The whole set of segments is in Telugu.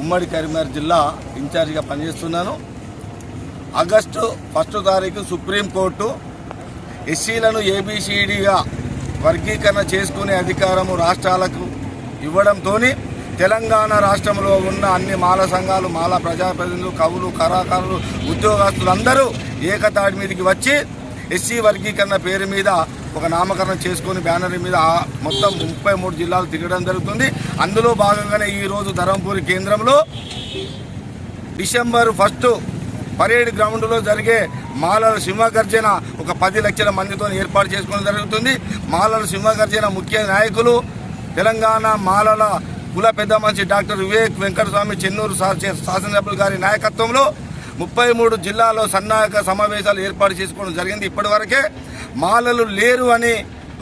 ఉమ్మడి కరీంనగర్ జిల్లా ఇన్ఛార్జిగా పనిచేస్తున్నాను. ఆగస్టు ఫస్ట్ తారీఖు సుప్రీంకోర్టు ఎస్సీలను ఏబిసిడిగా వర్గీకరణ చేసుకునే అధికారము రాష్ట్రాలకు ఇవ్వడంతో తెలంగాణ రాష్ట్రంలో ఉన్న అన్ని మాల సంఘాలు మాల ప్రజాప్రతినిధులు కవులు కళాకారులు ఉద్యోగస్తులు అందరూ ఏకతాడి మీదకి వచ్చి ఎస్సీ వర్గీకరణ పేరు మీద ఒక నామకరణం చేసుకొని బ్యానర్ మీద మొత్తం ముప్పై మూడు జిల్లాలు తిరగడం జరుగుతుంది. అందులో భాగంగానే ఈరోజు ధరంపూరి కేంద్రంలో డిసెంబర్ ఫస్ట్ పరేడ్ గ్రౌండ్లో జరిగే మాలల సింహగర్జన ఒక పది లక్షల మందితో ఏర్పాటు చేసుకోవడం జరుగుతుంది. మాలల సింహగర్జన ముఖ్య నాయకులు తెలంగాణ మాలల కుల పెద్ద మనిషి డాక్టర్ వివేక్ వెంకటస్వామి చెన్నూరు శాసనసభ్యులు గారి నాయకత్వంలో ముప్పై మూడు జిల్లాలో సన్నాహక సమావేశాలు ఏర్పాటు చేసుకోవడం జరిగింది. ఇప్పటివరకే మాలలు లేరు అని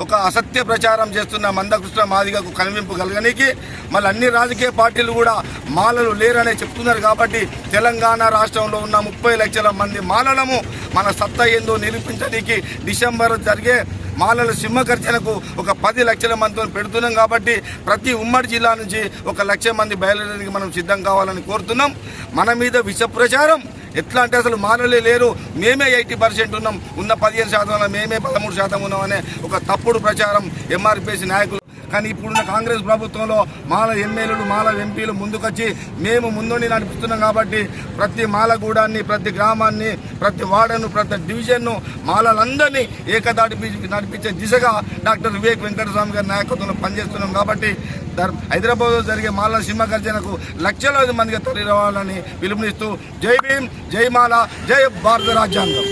ఒక అసత్య ప్రచారం చేస్తున్న మందకృష్ణ మాదిగకు కనువింపు కలగనికి మళ్ళీ అన్ని రాజకీయ పార్టీలు కూడా మాలలు లేరనే చెప్తున్నారు కాబట్టి తెలంగాణ రాష్ట్రంలో ఉన్న ముప్పై లక్షల మంది మాలలము మన సత్తా ఏందో నిరూపించడానికి డిసెంబర్ జరిగే మాలల సింహకర్చనకు ఒక పది లక్షల మందితో పెడుతున్నాం కాబట్టి ప్రతి ఉమ్మడి జిల్లా నుంచి ఒక లక్ష మంది బయలుదేరడానికి మనం సిద్ధం కావాలని కోరుతున్నాం. మన మీద విష ప్రచారం ఎట్లా అంటే అసలు మానవులే లేరు. మేమే ఎయిటీ పర్సెంట్ ఉన్నాం. ఉన్న పదిహేను శాతం మేమే పదమూడు శాతం ఉన్నాం అనే ఒక తప్పుడు ప్రచారం ఎంఆర్పిఎస్ నాయకులు కానీ ఇప్పుడున్న కాంగ్రెస్ ప్రభుత్వంలో మాల ఎమ్మెల్యేలు మాల ఎంపీలు ముందుకొచ్చి మేము ముందుండి నడిపిస్తున్నాం కాబట్టి ప్రతి మాలగూడాన్ని ప్రతి గ్రామాన్ని ప్రతి వార్డును ప్రతి డివిజన్ను మాలలందరినీ ఏకదాటి నడిపించే దిశగా డాక్టర్ వివేక్ వెంకటస్వామి గారి నాయకత్వంలో పనిచేస్తున్నాం కాబట్టి హైదరాబాద్లో జరిగే మాల సింహగర్జనకు లక్షలాది మందిగా తరలి రావాలని పిలుపునిస్తూ జై భీమ్ జై మాల జై భారత రాజ్యాంగం.